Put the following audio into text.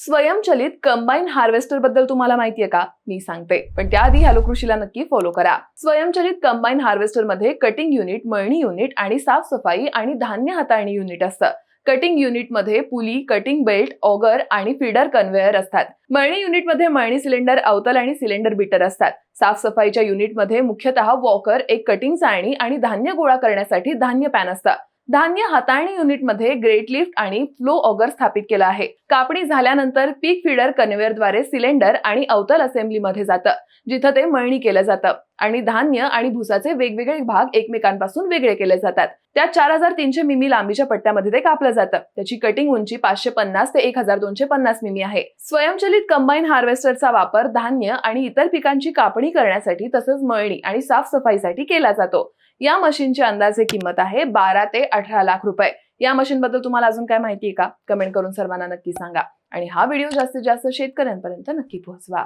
स्वयंचलित कंबाईन हार्वेस्टरबद्दल तुम्हाला माहितीये का? मी सांगते. पण त्याआधी हॅलो कृषीला नक्की फॉलो करा. स्वयंचलित कंबाईन हार्वेस्टरमध्ये कटिंग युनिट मळणी युनिट आणि साफसफाई आणि धान्य हाताळणी युनिट असतं. कटिंग युनिटमध्ये पुली कटिंग बेल्ट ऑगर आणि फीडर कन्व्हेअर असतात. मळणी युनिटमध्ये मळणी सिलेंडर अवतल आणि सिलेंडर बिटर असतात. साफसफाईच्या युनिटमध्ये मुख्यतः वॉकर एक कटिंग चाळणी आणि धान्य गोळा करण्यासाठी धान्य पॅन असतं. धान्य हाताळणी युनिटमध्ये ग्रेट लिफ्ट आणि फ्लो ऑगर स्थापित केला आहे. कापणी झाल्यानंतर पीक फिडर कन्व्हेअरद्वारे सिलेंडर आणि अवतल असेंब्लीमध्ये जातं जिथं ते मळणी केलं जातं. आणि धान्य आणि भुसाचे वेगवेगळे भाग एकमेकांपासून वेगळे केले जातात. त्या चार हजार तीनशे मिमी लांबीच्या पट्ट्यामध्ये ते कापलं जातं. त्याची कटिंग उंची पाचशे पन्नास ते एक हजार दोनशे पन्नास मिमी आहे. स्वयंचलित कंबाईन हार्वेस्टरचा वापर धान्य आणि इतर पिकांची कापणी करण्यासाठी तसंच मळणी आणि साफसफाईसाठी केला जातो. या मशीनची अंदाजे किंमत आहे बारा ते अठरा लाख रुपये. या मशीन बद्दल तुम्हाला अजून काय माहिती आहे का? कमेंट करून सर्वांना नक्की सांगा. आणि हा व्हिडिओ जास्तीत जास्त शेतकऱ्यांपर्यंत नक्की पोहोचवा.